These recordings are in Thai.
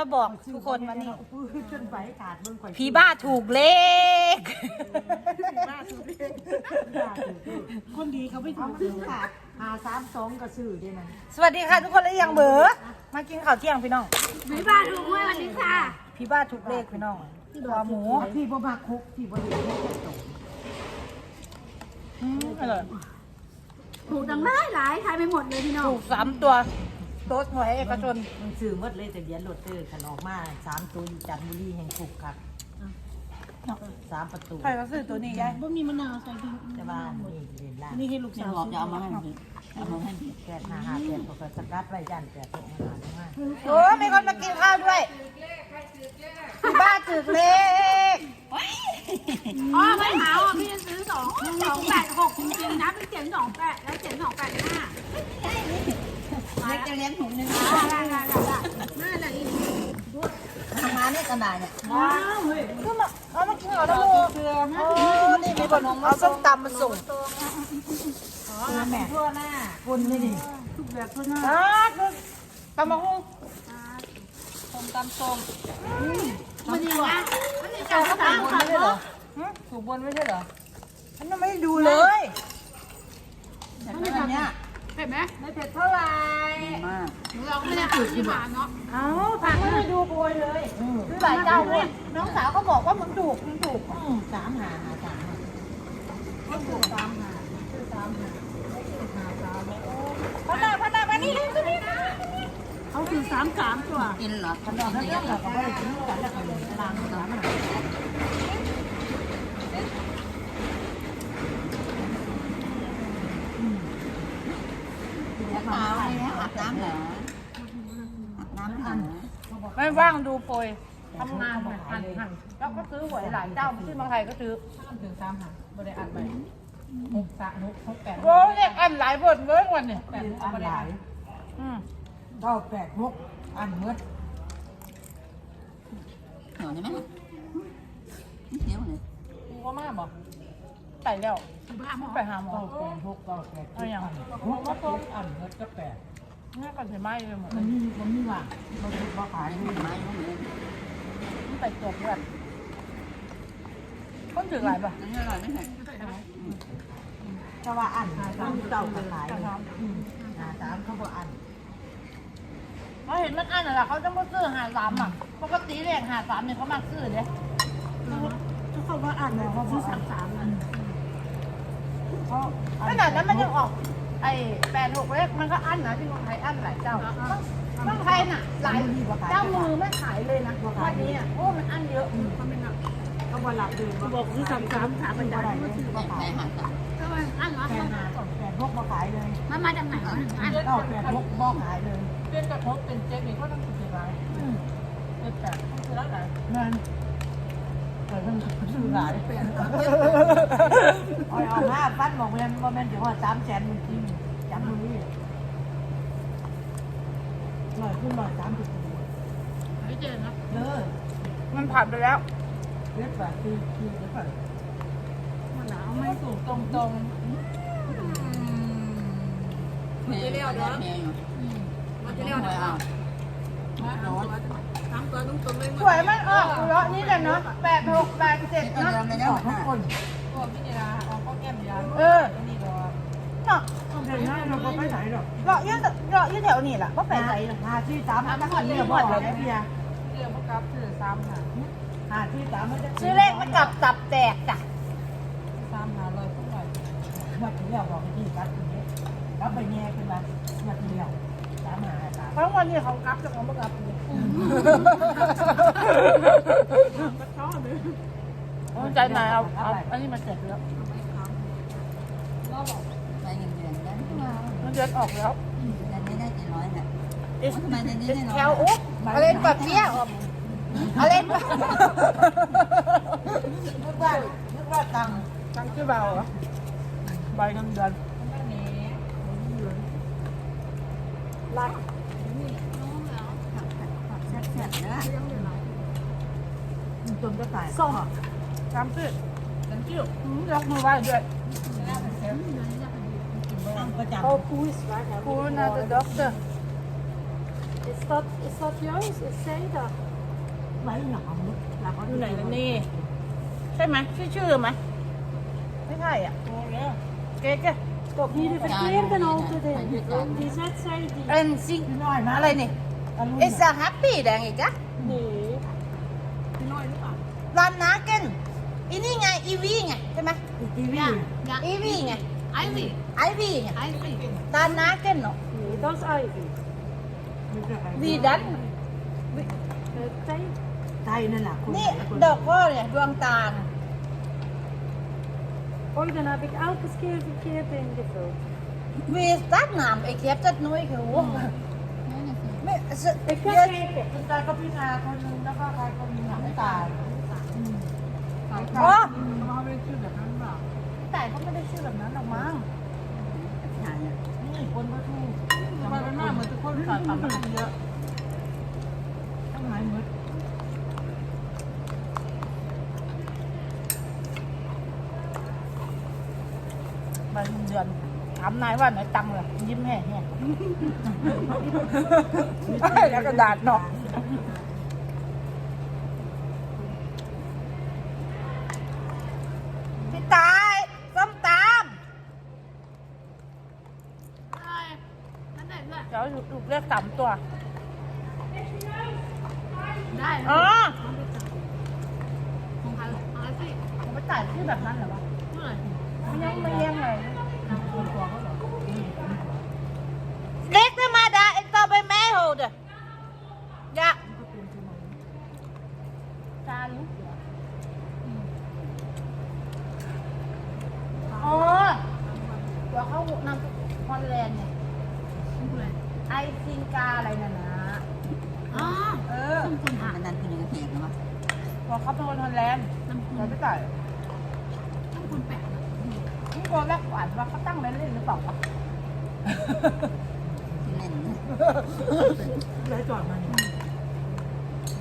มีข่าวดีมาบอกทุกคนวันนี้จนใบขาดมึงก่อยพี่บ้าถูกเลขคนดีเขาไม่ถูกซื้อขาดหาสามสองกระสือด้วยนะสวัสดีค่ะทุกคนแล้วยังเบอมากินข้าวเที่ยงพี่น้องไม่บ้านถูกด้วยวันนี้ค่ะพี่บ้าถูกเลขพี่น้องตัวหมูที่บ่มาคุกที่บ่ได้คุกจะตกอืมอร่อยถูกดังหลายหลายทายไปหมดเลยพี่น้องถูกสามตัว โต๊ะหวยเอกชนมันซื้อหมดเลยแต่เบียนรถเตอร์ขันออกมาสามตัวอยู่จันทบุรีแห่งคุกครับสามประตูใครก็ซื้อตัวนี้ยายบ่มีมะนาวใส่ดิแต่ว่านี่เรียนล่างนี่ให้ลูกสาวบอกจะเอามาให้พี่เอามาให้พี่แปดห้าห้าแปดปกติสกัดไว้ยันแปดหกห้าห้าโอ้มีคนมากินข้าวด้วยพี่บ้าถูกเลขอ๋อไม่หาอะพี่จะซื้อสองสองแปดหกจริงๆนะพี่เจ็ดสองแปดแล้วเจ็ดสองแปดห้า เล็กจะเลี้ยงถุงนึงได้ได้ได้ได้น่าจะอีกทำงานเนี่ยกระดาษเนี่ยก็มาเอามากินเหรอนะโมโอ้นี่มีคนเอาส้มตำมาส่งแม่ทั่วหน้าคนนี่นี่ทุกแบบทุกหน้าอ่าคือตำมะฮุ่งส้มตำส้มมันยังไงมันยังจะสามบนสามไม่ใช่เหรอหึถูกบนไม่ใช่เหรอฉันยังไม่ได้ดูเลยแต่ไม่แบบเนี้ย เห็นไหมไม่เผ็ดเท่าไหร่มากเราไม่ได้ถูกที่บ้านเนาะเอ้าผักไม่ได้ดูโปรยเลยคือหลายเจ้าเนี่ยน้องสาวก็บอกว่ามึงถูกมึงถูกอืมสามหาหาสามหาพันหน้าพันหน้ามานี่เลยตัวนี้นะเขาคือสามสามตัวกินเหรอขนมเนี่ยเราก็ไม่ได้กินกันแล้วก็เลยล้างสามหา แล้วเปล่าเนี่ยอา บน้ำเหรออาบน้ำทันไม่ว่างดูโปรยทำงานหันหันหันแล้วก็ซื้อหวยหลายเจ้าที่บางไทยก็ซื้อถึงสามหาบ่ได้อัดไปหกสามหกหกแปดโอ้ยเรียกอันหลายบทเว้ยวันนี้แปดหกอันบ่หได้ลาอัยดอืมเก้าแปดหกอันเมื่อเหนียวใช่ไหมเหนียวเลยกูก็มาบอกใส่แล้วบ้าหมอไปหาหมอเก้าแปดหกเก้าแปดหกอันหกก็ตกอันเมื่อก็แปด นี่ก่อนจะไหม้เลยหมดมันมีมันมีว่ามันมีว่าขายไม่นี่ไม้ก็เหมือนมันใส่ตัวเพื่อนคนถือหลายป่ะอันนี้อร่อยไม่ใช่ถ้าว่าอันหาสามเก้าก็ขายหาสามเขาบอกอันเขาเห็นมันอันอะไรเขาจะมาซื้อหาสามอะปกติเรียกหาสามเนี่ยเขามาซื้อเด้ถ้าเขาว่าอันเนี่ยเขาบอกสามสามอันเขาขนาดนั้นมันยังออก ไอ้แปดหกเลขมันก็อันนะที่เมืองไทยอันหลายเจ้าเมืองไทยน่ะหลายเจ้ามือไม่ขายเลยนะวันนี้อะโอ้มันอันเยอะเขาบอกหลับดื่มบอกคือสามสามสามมันจะได้เลยแม่แม่หันกันก็มันอันเหรอแปดหาแปดหกมาขายเลยมันมาจากไหนวะอันเก้าแปดหกบ่ขายเลยเล่นกระทบเป็นเจ๊มีก็ต้องถือหลายเจ็ดแปดคือแล้วไหนเงิน เออมันซื้อหลายเป็นเอาเอาห้าฟันบอกแม่นว่าแม่นเดี๋ยวว่าสามแสนมันจริงจำมือร้อยขึ้นร้อยสามสิบไม่เจอเนาะเด้อมันผ่านไปแล้วเล็บแบบคือคือเล็บแบบมันหนาวไม่สูงตรงตรงแม่เลี้ยวเด้อแม่อยู่มันจะเลี้ยวเด้อเอาร้อน สามตัวตรงๆเลยสวยมันออกอยู่แล้วนี่แหละเนาะแปดหกแปดเจ็ดก็เนาะเดิมเลยอนะอกทุกคนตัวพี่นิราเอาข้าวแก้มยาเออนี่รอเนาะเดี๋ยวนี้เราก็ไม่ไหนหรอกเลาะยืดเลาะยืดแถวนี่แหละก็แปลกใจหาที่สามมันก็เรียบร้อยแล้วเบียร์เรื่องพวกกับคือสามหาหาที่สามมันจะซื้อเลขมันกลับตับแตกจ้ะสามหาเลยทุกหน่อยมาเที่ยวบอกที่กัดตรงนี้แล้วไปแง่ขึ้นมามาเที่ยวสามหาสามเพราะวันนี้เขากลับจะเขาไม่กลับเลย ใจไหนเอาเอาอันนี้มาเสร็จแล้วไปเงินเดือนได้ที่มามันเดือนออกแล้วเดือนนี้ได้กี่ร้อยเนี่ย It's ทำไมเดือนนี้ได้น้อยแถวอุ๊บอะไรแบบเนี้ยอะไรแบบนึกว่านึกว่าตังค์ตังค์ชื่อเบาเหรอใบเงินเดือนรัดแซ่บๆนะจนก็ตายส้มจำชื่อจำชื่อยกมือไหว้ด้วยตังค์ประจำ Oh, who is who is the doctor? Is dat, is dat juist? Is zij dat? ไว้หนอมเราก็อยู่ไหนกันนี่ ใช่ไหมชื่อชื่อไหมไม่ใช่อะเก๊กอะ Hier de verkeerde altijd in. Die zet zij die. เอ็นซิ งน้อยนะอะไรนี่ It's a happy แดงอีกอะ Nee. รันนาเกนอีนี่ไง อีวีไงใช่ไหมทีวีอีวีไง Ivy. ไอวีไง Ivy. รันนาเกนเนาะ Nee, dat is Ivy. วีดัน Uh, Tij. ไทยนั่นแหละคนนี่ดอกพ่อเนี่ยดวงตาล Oh, dan heb ik elke keer verkeerd ingevuld. วีตัดหนามไอ้เคียบจัดน้อยคือโอ้ ไม่ส Ik ga เยอะ kijken. คุณตาก็พี่นาคนนึงแล้วก็ใครคนนึงหลังตายโอ้เขาไม่ได้ชื่อแบบนั้นหรอกแต่ก็ไม่ได้ชื่อแบบนั้นหรอกมั้งนี่คนก็ถูกทำไมมันหน้าเหมือนทุกคนขาดต่ำมันเยอะต้องหมายมืดมาเดือน ถามนายว่าไหนตังค์เลยยิ้มแห่แห่แล้วกระดาษเนาะพี่ตายส้มตามเดี๋ยวลูกเรียกสามตัว ได้อ๋อของใครของใครสิผมไปจ่ายที่แบบนั้นเหรอวะเมื่อไหร่มันยังไม่เลี้ยงเลย เล็กได้มาดาไอ้ตัวไปแม่โหดอะยะจาลุอ๋อเดี๋ยวเขานำฮอลแลนด์เนี่ยไอซิงกาอะไรน่ะนะอ๋อเอออันนั้นคือยังแหกนะวะบอกเขาเป็นคนฮอลแลนด์น้ำคุณเราไปจ่ายน้ำคุณแปะนะ นี่ตัวแรกอ่านว่าเขาตั้งเล่นเล่นหรือเปล่าวะที่เล่นนะ เลยจอดมัน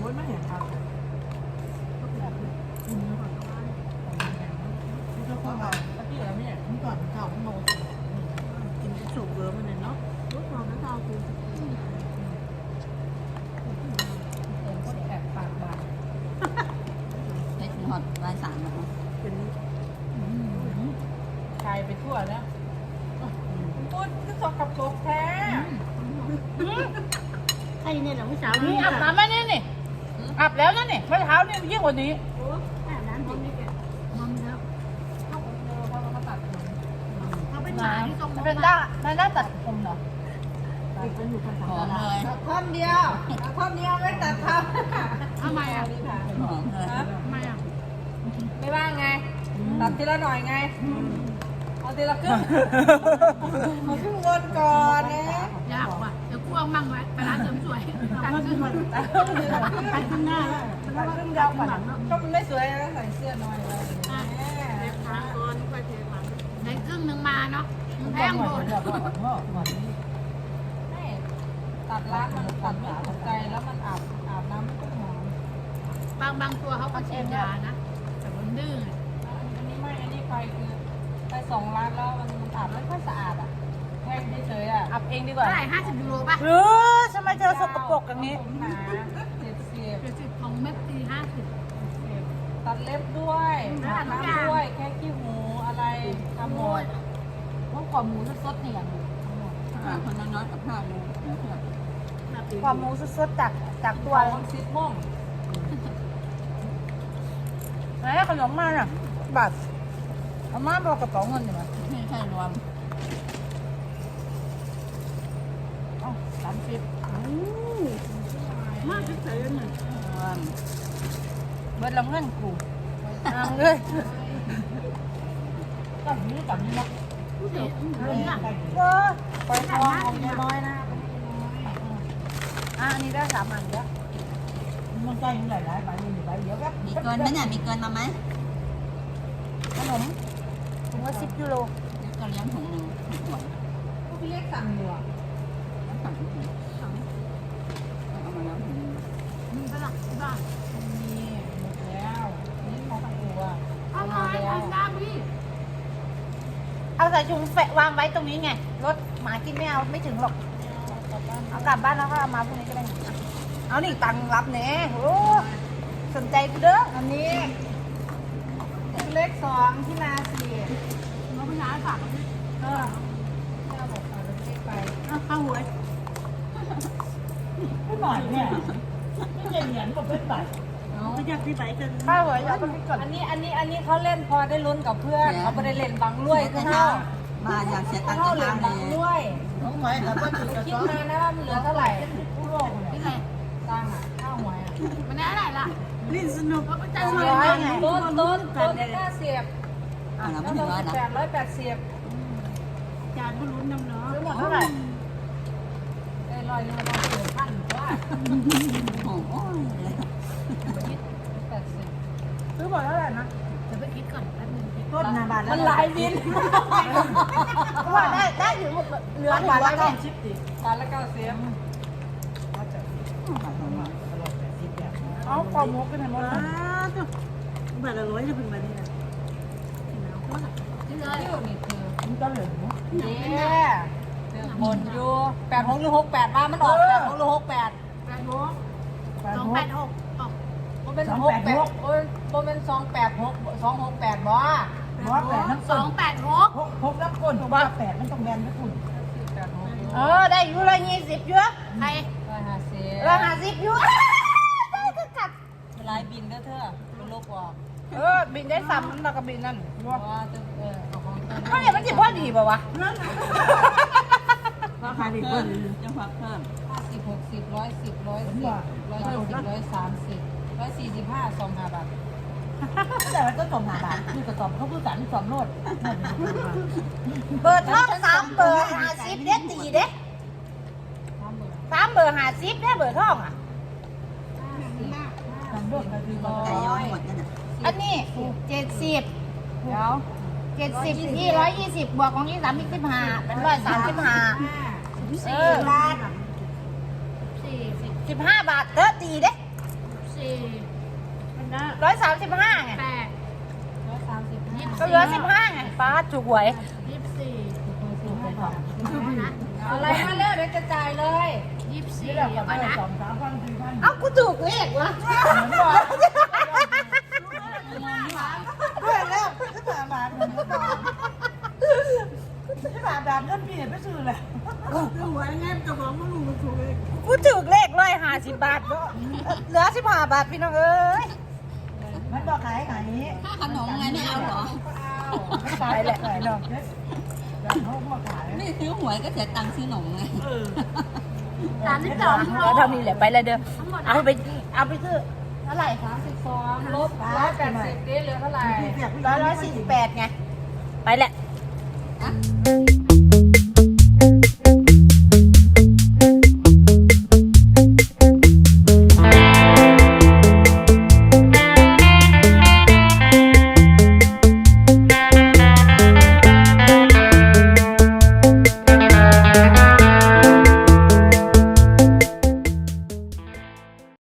มดไม่เห็นครับเจ้าของเรา ตะกี้อะไรเนี่ย ผมก่อนเข่าผมโนกินสุกเบอร์มันเลยเนาะรถนอนน้ำตาคือ เออก็แอบปากบาด เล็กหอดลายสารนะ เป็น ชายไปทั่วแล้วพูดก็สกกับโกแท้ ใครเนี่ยเหรอผู้สาวนี่อาบน้ำไหมนี่นี่อาบแล้วนะนี่เมื่อเช้านี่ยิ่งกว่านี้แอบน้ำนี่แกมอมแล้วเขาเป็นหมาที่ทรงมันเป็นด้ามันด้าตัดผมเหรอติดกันอยู่ภาษาหอมเลยท่อนเดียวท่อนเดียวไม่ตัดเท้าทำไมอะหอมเลยทำไมอะไม่ว่าไง ตัดทีละหน่อยไง เอาทีละครึ่งเอาครึ่งวนก่อนนะยากว่ะ เดี๋ยวกลัวมั่งไว้ ไปร้านเสริมสวยตัดขึ้นไปข้างหน้าแล้วมันครึ่งยาวกว่าก็มันไม่สวยแล้วใส่เสื้อหน่อยเลยทางก่อนค่อยเทมันในครึ่งหนึ่งมาเนาะแพงหมดตัดร้านมันตัดไม่ถูกใจแล้วมันอาบอาบน้ำไม่ต้องหอมบางบางตัวเขาก็ฉีดยานะแต่มันดื้ออันนี้ไม่อันนี้ไปคือไปสองร้านแล้วมันอาบไม่ค่อยสะอาดอะ แห้งเฉยๆอะอาบเองดีกว่าเท่าไหร่ห้าสิบยูโรป่ะหรือทำไมเธอสกปรกอย่างนี้ผมหนาเจ็ดสิบเจ็ดสิบของเม็ดตีห้าสิบตัดเล็บด้วยอาบน้ำด้วย แค่ขี้หูอะไรทำหมดพวกความหมูสดๆเนี่ยคนน้อยๆกับข้าวเลยเดี๋ยวเพื่อนความหมูสดๆจากจากตัวตัวซิดม่วงไหนขนมมาน่ะบัตรเอามาบอกกระเป๋าเงินอยู่ไหมไม่ใช่รวม เอ้าสามสิบมากที่สุดเลยรวมเบิดละเงินกูเอาเลยก็นี้กับนี้เนาะผู้เด็กเรื่องอะเออปล่อยทองของเมียน้อยนะอะอันนี้ได้สามอันแล้วมันใกล้หลายหลายใบมีใบเดียวครับมีเกินไหมเนี่ยมีเกินมาไหมขนมถุงละสิบยูโรก็เลี้ยงถุงหนึ่งถุงหัวพวกพี่เล็กสั่งอยู่อะ แล้วสั่งถุงเอามาแล้วถุงนึงมีฝรั่งที่บ้านมีหมดแล้วนี่ของตังหัวเอาไงเอาหน้าพี่เอาใส่ถุงแฝะวางไว้ตรงนี้ไง รถหมากินไม่เอาไม่ถึงหรอก เอากลับบ้านแล้วก็เอามาพรุ่งนี้ก็ได้เอานี่ตังรับแน่โอ้สนใจกูเด้อ อันนี้เล็กสองที่นาสี่น้องพี่น้าฝากเออเจ้าบอกฝากเล็กไปเข้าหวย ไม่หน่อยเนี่ยไม่เหรียญกับเพื่อนไหนไม่อยากที่ไปกันข้าวเหรออยากไปกินก่อนอันนี้อันนี้อันนี้เขาเล่นพอได้ลุ้นกับเพื่อนเขาไม่ได้เล่นบังรวยแต่คือเช้าเขามาอยากเสียตังค์เขาจะเล่นทำบังเลยรวยน้องไม้แต่ก็ถือกระคิดสอบมานะว่ามันเหลือเท่าไหร่ผู้โลกเนี่ยที่ไหนตังค์อะข้าวหวยอะมันได้อะไรล่ะลิ้นสนุกก็ประจันต้เลยนต้นต้นต้นได้ห้าสิบอ่าแล้วไม่ต้ถึนงร้อยนะแปดร้อยแปดสิบจานก็ลุ้นน้ำเนาะซื้อหมดเท่าไหร่ได้ร้อยหนึงเราเสีย พันว่าโอ้โหแปดสิบซื้อหมดเท่าไหร่นะเดี๋ยวไปคิดก่อนแป๊บนึงต้นนาบาทมันหลายบินว่าได้ได้ถึงหมดเหลือหนึ่งร้อยต้แน่นชิปดิบาทละเก้าสิบว่าจะตลอดแต่สิบแบบเอาคอหมูกันให้หมดเลยบาทละร้อยจะเป็นบาทนี้นะที่เลยนี่คือมันก็เหลือเนี่ย บนอยู่แปดหกหรือหกแปดว่ามันออกแปดหกหรือหกแปดแปดหกสองแปดหกออกมันเป็นหกแปดโอ้ยมันเป็นสองแปดหกสองหกแปดบ่เพราะว่าแปดน้ำสส้อมงแปดหกพกพกน้ำก้นว่าแปดมันต้องแบนนะคุณแปดหกเออได้อยู่ละยี่สิบเยอะใครร้อยห้าสิบละห้าสิบอยู่ได้ก็กัดลายบินก็เถอะเป็นลบออกเออบินได้ซ้ำแล้วก็บินนั่นเพราะว่าจะเออเอาของเต้นก็เนี่ยมันจะพอดีป่าวะ ราคาดีกว่าจะพักเพิ่มห้าสิบหกสิบร้อยสิบร้อยสิบร้อยยี่สิบร้อยสามสิบร้อยสี่สิบห้าสองห้าบาทแต่มันก็สมหาบาทคือกระสอบเขาพูดสารสอมโลดเบอร์ท่องสามเบอร์ห้าสิบเด็ดตีเด็ดสามหมื่นสามเบอร์ห้าสิบเด้เบอร์ท่องอะสามโลดก็คือว่าแต่ย้อนหมดนั่นน่ะอันนี้เจ็ดสิบเดี๋ยว เจ็ดสิบที่ร้อยยี่สิบบวกของยี่สามอีกสิบห้าเป็นร้อยสามสิบห้าเออสี่สิบสิบห้าบาทเด้อตีเด้สี่มันได้ร้อยสามสิบห้าไงแปดร้อยสามสิบห้าก็เหลือสิบห้าไงป้าถูกหวยยี่สิบสี่อะไรมาเลิกเดี๋ยวจะจ่ายเลยยี่สิบสี่ที่แบบเดี๋ยวว่าก่อนนะสองสามพันสี่พันเอ้ากูถูกเลขวะ เหมือนว่าเพื่อนแล้วที่ผ่า บาทเหมือนกันที่ผ่าบเงินพี่เนี่ยไปซื้อเลยหัวเงี้ยกระบอกมันรู้ถูกเลยกูถูกเลขร้อยห้าสิบบาทเนอะเหลือสิบห้าบาทพี่น้องเอ้ยมันบอกขายไหนค่าขนมไงไม่เอาเหรอขายแหละขายดอกเขาบอกขายไม่ซื้อหวยก็เสียตังค์ซื้อขนมไงสามสิบสองโลแล้วเท่านี้แหละไปเลยเด้อเอาไปเอาไปซื้อเท่าไหร่คะสิบสองลบร้อยแปดสิบเหลือเท่าไหร่ร้อยร้อยสี่สิบแปดไง ไปแหละ